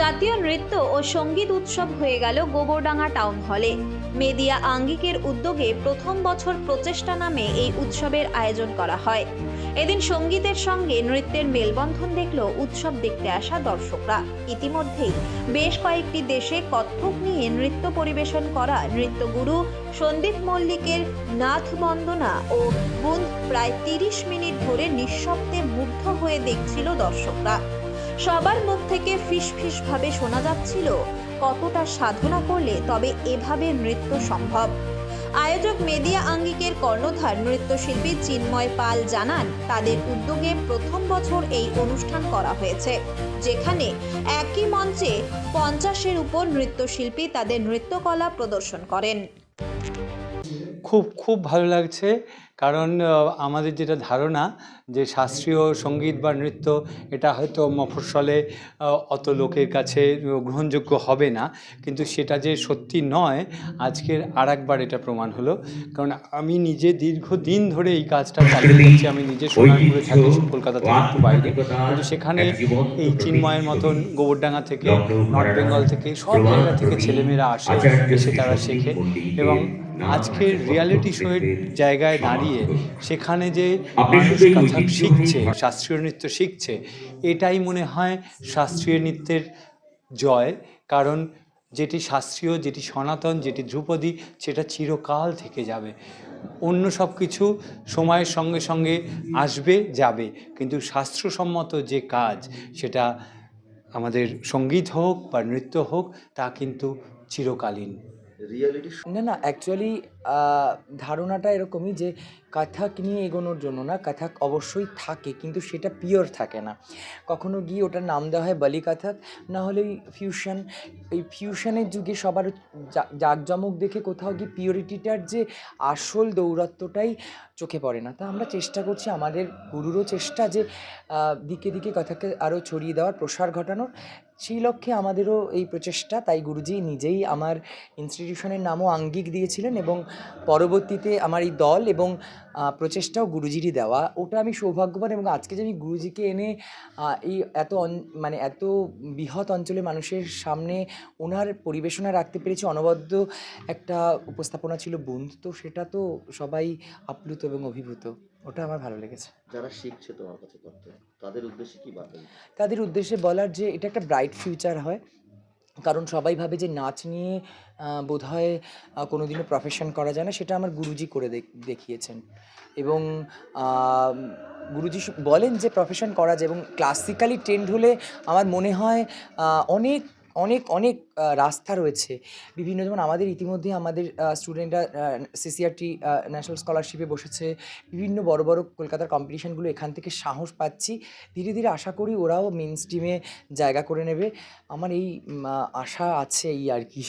জাতীয় নৃত্য ও সংগীত উৎসব হয়ে গেল গোবরডাঙ্গা টাউন হলে। মেদিয়া আঙ্গিকের উদ্যোগে প্রথম বছর প্রচেষ্টা নামে এই উৎসবের আয়োজন করা হয়। এদিন সঙ্গীতের সঙ্গে নৃত্যের মেলবন্ধন দেখল উৎসব দেখতে আসা দর্শকরা। ইতিমধ্যেই বেশ কয়েকটি দেশে কত্থক নিয়ে নৃত্য পরিবেশন করা নৃত্যগুরু সন্দীপ মল্লিকের নাথ বন্দনা ও বুন্দ প্রায় তিরিশ মিনিট ধরে নিঃশব্দে মুগ্ধ হয়ে দেখছিল দর্শকরা। সবার মুখ থেকে ফিস ফিস ভাবে শোনা যাচ্ছিল কতটা সাধনা করলে তবে এভাবে নৃত্য সম্ভব। আয়োজক মেদিয়া আঙ্গিকের কর্ণধার নৃত্যশিল্পী চিন্ময় পাল জানান, তাদের উদ্যোগে প্রথম বছর এই অনুষ্ঠান করা হয়েছে, যেখানে একই মঞ্চে পঞ্চাশের উপর নৃত্যশিল্পী তাদের নৃত্যকলা প্রদর্শন করেন। খুব খুব ভালো লাগছে। কারণ আমাদের যেটা ধারণা যে শাস্ত্রীয় সংগীত বা নৃত্য এটা হয়তো মফস্বলে অত লোকের কাছে গ্রহণযোগ্য হবে না। কিন্তু সেটা যে সত্যি নয় আজকের আর একবার এটা প্রমাণ হলো। কারণ আমি নিজে দীর্ঘদিন ধরে এই কাজটা চালিয়ে যাচ্ছি। আমি নিজে সোনারপুরে থাকি কলকাতা থেকে একটু বাইরে। কিন্তু সেখানে এই চিন্ময়ের মতন গোবরডাঙ্গা থেকে নর্থ বেঙ্গল থেকে সব জায়গা থেকে ছেলেমেয়েরা আসে এসে তারা শেখে। এবং আজকের রিয়ালিটি শোয়ের জায়গায় দাঁড়িয়ে সেখানে যে মানুষ কথা শিখছে শাস্ত্রীয় নৃত্য শিখছে এটাই মনে হয় শাস্ত্রীয় নৃত্যের জয়। কারণ যেটি শাস্ত্রীয় যেটি সনাতন যেটি ধ্রুপদী সেটা চিরকাল থেকে যাবে। অন্য সব কিছু সময়ের সঙ্গে সঙ্গে আসবে যাবে। কিন্তু শাস্ত্রসম্মত যে কাজ সেটা আমাদের সংগীত হোক বা নৃত্য হোক তা কিন্তু চিরকালীন। রিয়েলিটি না না অ্যাকচুয়ালি ধারণাটা এরকমই যে কাথাক নিয়ে এগোনোর জন্য না, কাথাক অবশ্যই থাকে, কিন্তু সেটা পিওর থাকে না। কখনো গিয়ে ওটার নাম দেওয়া হয় বালি কাথাক, না হলে ফিউশন এই ফিউশনের যুগে সবার জাঁকজমক দেখে কোথাও গিয়ে পিওরিটিটার যে আসল দৌরত্বটাই চোখে পড়ে না। তা আমরা চেষ্টা করছি, আমাদের গুরুরও চেষ্টা যে দিকে দিকে কথাকে আরও ছড়িয়ে দেওয়ার, প্রসার ঘটানোর। সেই লক্ষ্যে আমাদেরও এই প্রচেষ্টা। তাই গুরুজি নিজেই আমার ইনস্টিটিউশনের নামও আঙ্গিক দিয়েছিলেন এবং পরবর্তীতে আমার এই দল এবং প্রচেষ্টাও গুরুজিরই দেওয়া। ওটা আমি সৌভাগ্যবান এবং আজকে যে আমি গুরুজিকে এনে এই এত মানে এত বৃহৎ অঞ্চলের মানুষের সামনে ওনার পরিবেশনা রাখতে পেরেছি অনবদ্য একটা উপস্থাপনা ছিল বুন্দ তো সেটা তো সবাই আপ্লুত এবং অভিভূত। ওটা আমার ভালো লেগেছে। যারা শিখছে তোমার কাছে করতে তাদের উদ্দেশ্যে কি বার্তা তাদের উদ্দেশ্যে বলার যে এটা একটা ব্রাইট ফিউচার হয়। কারণ সবাই ভাবে যে নাচ নিয়ে বোধ হয় কোনো দিনও প্রফেশন করা যায় না, সেটা আমার গুরুজি করে দেখিয়েছেন। এবং গুরুজি বলেন যে প্রফেশন করা যায় এবং ক্লাসিক্যালি ট্রেন্ড হলে আমার মনে হয় অনেক অনেক অনেক রাস্তা রয়েছে। বিভিন্ন যেমন আমাদের ইতিমধ্যে আমাদের স্টুডেন্টরা সিসিআরটি ন্যাশনাল স্কলারশিপে বসেছে। বিভিন্ন বড় বড় কলকাতার কম্পিটিশানগুলো এখান থেকে সাহস পাচ্ছি। ধীরে ধীরে আশা করি ওরাও মেন স্ট্রিমে জায়গা করে নেবে। আমার এই আশা আছে এই আর কি।